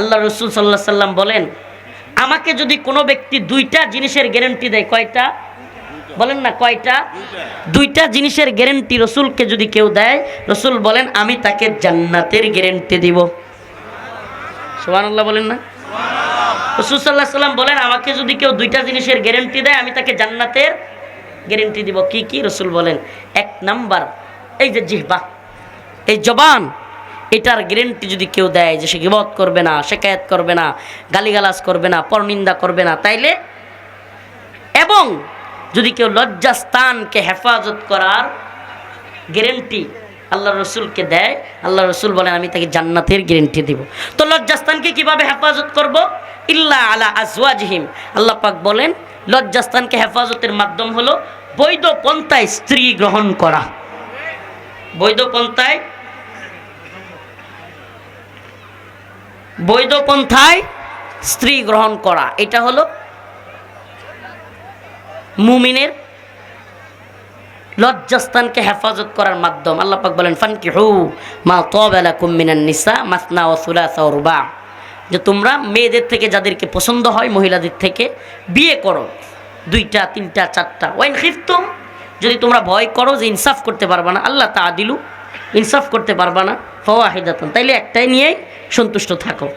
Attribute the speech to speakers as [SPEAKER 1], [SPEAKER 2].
[SPEAKER 1] আল্লাহ রসুল সাল্লাহ সাল্লাম বলেন, আমাকে যদি কোনো ব্যক্তি দুইটা জিনিসের গ্যারেন্টি দেয়, কয়টা? বলেন না, কয়টা? দুইটা জিনিসের গ্যারেন্টি রসুলকে যদি কেউ দেয়, রসুল বলেন, আমি তাকে জান্নাতের গ্যারেন্টি দিব। সোহান আল্লাহ বলেন না? রসুল সাল্লাহ সাল্লাম বলেন, আমাকে যদি কেউ দুইটা জিনিসের গ্যারেন্টি দেয়, আমি তাকে জান্নাতের গ্যারেন্টি দিব। কি কি? রসুল বলেন, এক নাম্বার, এই যে জিহ্বা, এই জবান এটার গ্যারেন্টি যদি কেউ দেয় যে সে গিবত করবে না, শেকায়ত করবে না, গালিগালাজ করবে না, পরনিন্দা করবে না, তাইলে এবং যদি কেউ লজ্জাস্থানকে হেফাজত করার গ্যারেন্টি আল্লাহ রসুলকে দেয় আল্লাহ রসুল বলেন, আমি তাকে জান্নাতের গ্যারেন্টি দিব। তো লজ্জাস্থানকে কীভাবে হেফাজত করব? ইল্লা আলা আজওয়াজহিম। আল্লাহ পাক বলেন, লজ্জাস্থানকে হেফাজতের মাধ্যম হলো বৈধ পন্থায় স্ত্রী গ্রহণ করা। বৈধ পন্থায় বৈধ পন্থায় স্ত্রী গ্রহণ করা। এটা হলো মুমিনের লজ্জাস্থানকে হেফাজত করার মাধ্যম। আল্লাহ পাক বলেন ফানকি হু মা তবেলা কুমিনান নিসা মাসনা ও সুলাসা ও রুবা। যে তোমরা মেয়েদের থেকে যাদেরকে পছন্দ হয়, মহিলাদের থেকে বিয়ে করো। দুইটা, তিনটা, চারটা। ওয়াইন খিফতুম, যদি তোমরা ভয় করো যে ইনসাফ করতে পারবা না, আল্লাহ তা দিলু ইনসাফ করতে পারবা না ফওয়াহিদাতন। তাইলে একটাই নিয়েই সন্তুষ্ট থাকো।